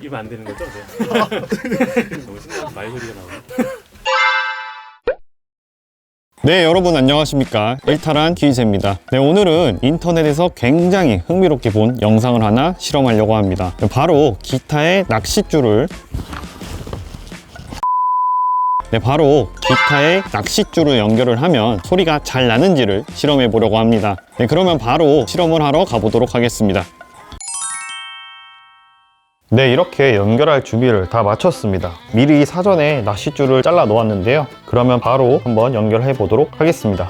이러면 안 되는 거죠? 네. 너무 신나서 말 소리가 나오네. 네, 여러분 안녕하십니까. 일탈한 기재입니다. 네, 오늘은 인터넷에서 굉장히 흥미롭게 본 영상을 하나 실험하려고 합니다. 바로 기타의 낚싯줄을 네, 바로 기타에 낚싯줄을 연결을 하면 소리가 잘 나는지를 실험해 보려고 합니다. 네, 그러면 바로 실험을 하러 가보도록 하겠습니다. 네, 이렇게 연결할 준비를 다 마쳤습니다. 미리 사전에 낚싯줄을 잘라 놓았는데요. 그러면 바로 한번 연결해 보도록 하겠습니다.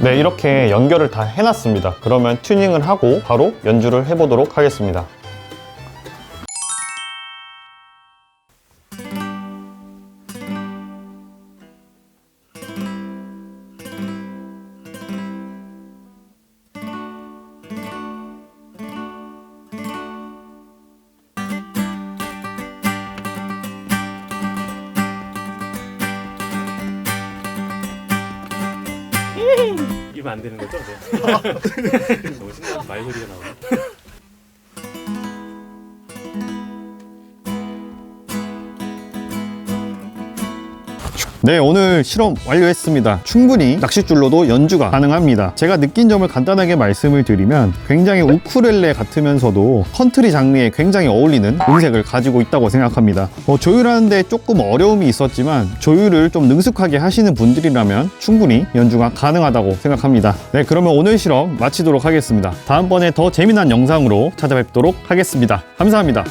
네, 이렇게 연결을 다 해놨습니다. 그러면 튜닝을 하고 바로 연주를 해보도록 하겠습니다. 이러면 안 되는 거죠? 네. 너무 말소리가 나오네. 네, 오늘 실험 완료했습니다. 충분히 낚싯줄로도 연주가 가능합니다. 제가 느낀 점을 간단하게 말씀을 드리면 굉장히 우쿨렐레 같으면서도 컨트리 장르에 굉장히 어울리는 음색을 가지고 있다고 생각합니다. 뭐 조율하는데 조금 어려움이 있었지만 조율을 좀 능숙하게 하시는 분들이라면 충분히 연주가 가능하다고 생각합니다. 네, 그러면 오늘 실험 마치도록 하겠습니다. 다음번에 더 재미난 영상으로 찾아뵙도록 하겠습니다. 감사합니다.